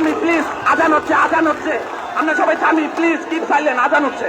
থামি please আজান হচ্ছে আজান হচ্ছে। আমরা সবাই থামি প্লিজ কিপ সাইলেন আজান হচ্ছে।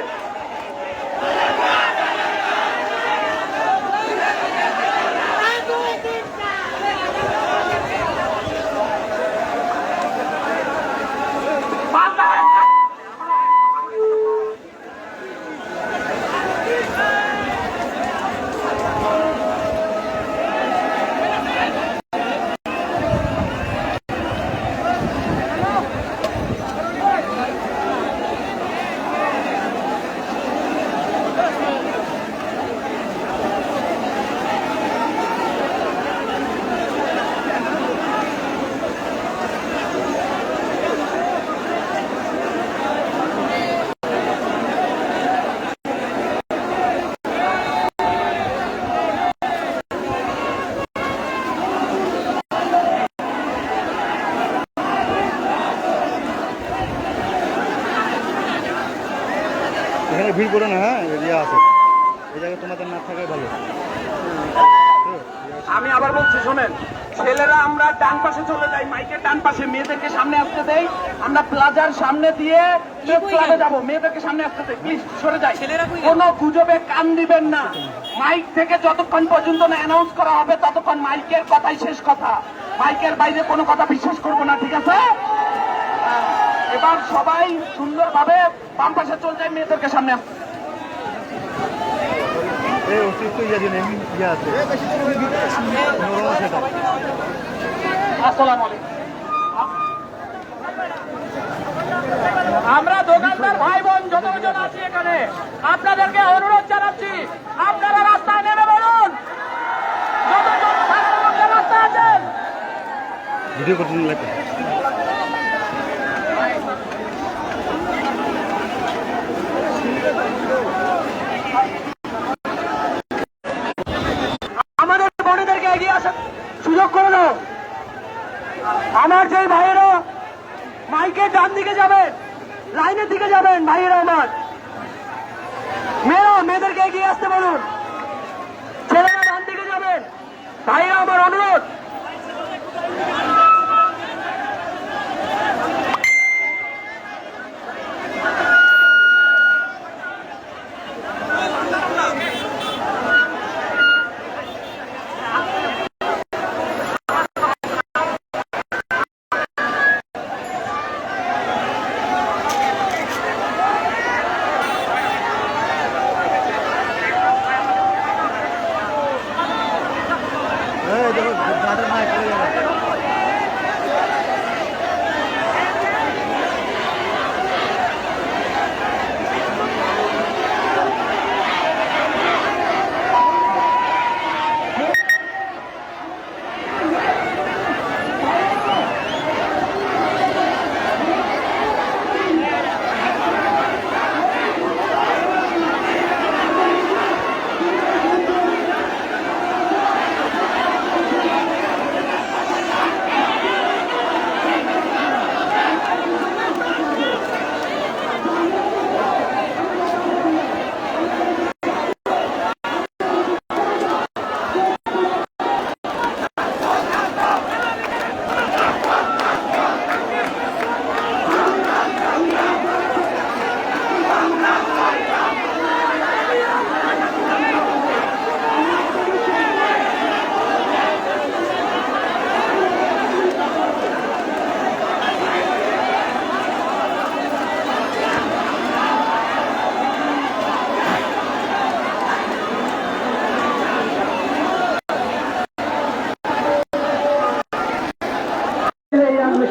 এখানে ভিড় করো না হ্যাঁ? এরিয়া আছে। এই জায়গায় তোমাদের না থাকাই ভালো। আমি আবার বলছি শোনেন ছেলেরা আমরা ডান পাশে চলে যাই মাইকের ডান পাশে মেয়েদেরকে সামনে আসতে দেই। আমরা প্লাজার সামনে দিয়ে ক্লাবে যাব মেয়েদেরকে সামনে আসতে দেই। প্লিজ সরে যাই। কোনো গুজবে কান দিবেন না। মাইক থেকে যতক্ষণ পর্যন্ত না অ্যানাউন্স করা হবে ততক্ষণ মাইকের কথাই শেষ কথা। মাইকের বাইরে কোনো কথা বিশ্বাস করব না ঠিক আছে? এবার সবাই সুন্দরভাবে বাম পাশে চলে যায় মেয়েদেরকে সামনে। আসতে আমরা দোকানদার ভাই বোন যতজন আছি এখানে আপনাদেরকে অনুরোধ জানাচ্ছি আপনারা রাস্তায় নেমে বলুন। ভিডিও করতে লাগবে আমাদের বোনেদেরকে এগিয়ে আসার সুযোগ করে দাও আমার যেই ভাইয়েরা মাইকের ডান দিকে যাবেন। লাইনের দিকে যাবেন, ভাইয়েরা আমার। মেয়েরা, মেয়েদেরকে এগিয়ে আসতে বলুন। ছেলেরা ডান দিকে যাবেন। ভাইয়েরা আমার, অনুরোধ।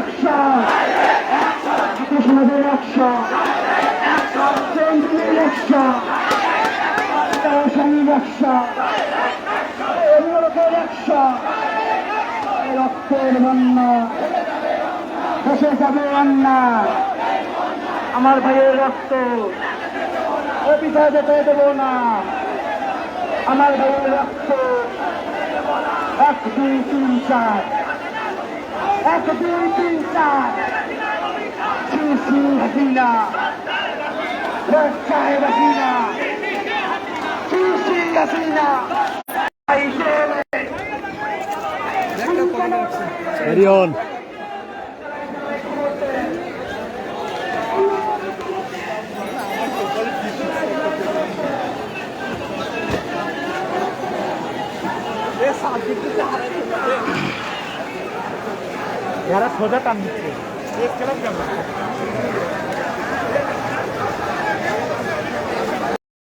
অ্যাকশন ছাত্র সমাজের অ্যাকশন কেন্দ্রীয় অ্যাকশন ব্যবসায়ী অ্যাকশন অভিভাবকের অ্যাকশন রক্তের বন্যা দেশে যাবে অন্যা আমার ভাইয়ের রক্ত। ও পিছায় যেতে দেবো না। আমার ভাইয়ের রক্ত। এক, দুই, তিন, চার। এক দুই তিন চার শ্রী হাসিনা সাহেব হাসিনা শ্রী হাসিনা এরিয়ন এরা সোজা টান দিচ্ছে।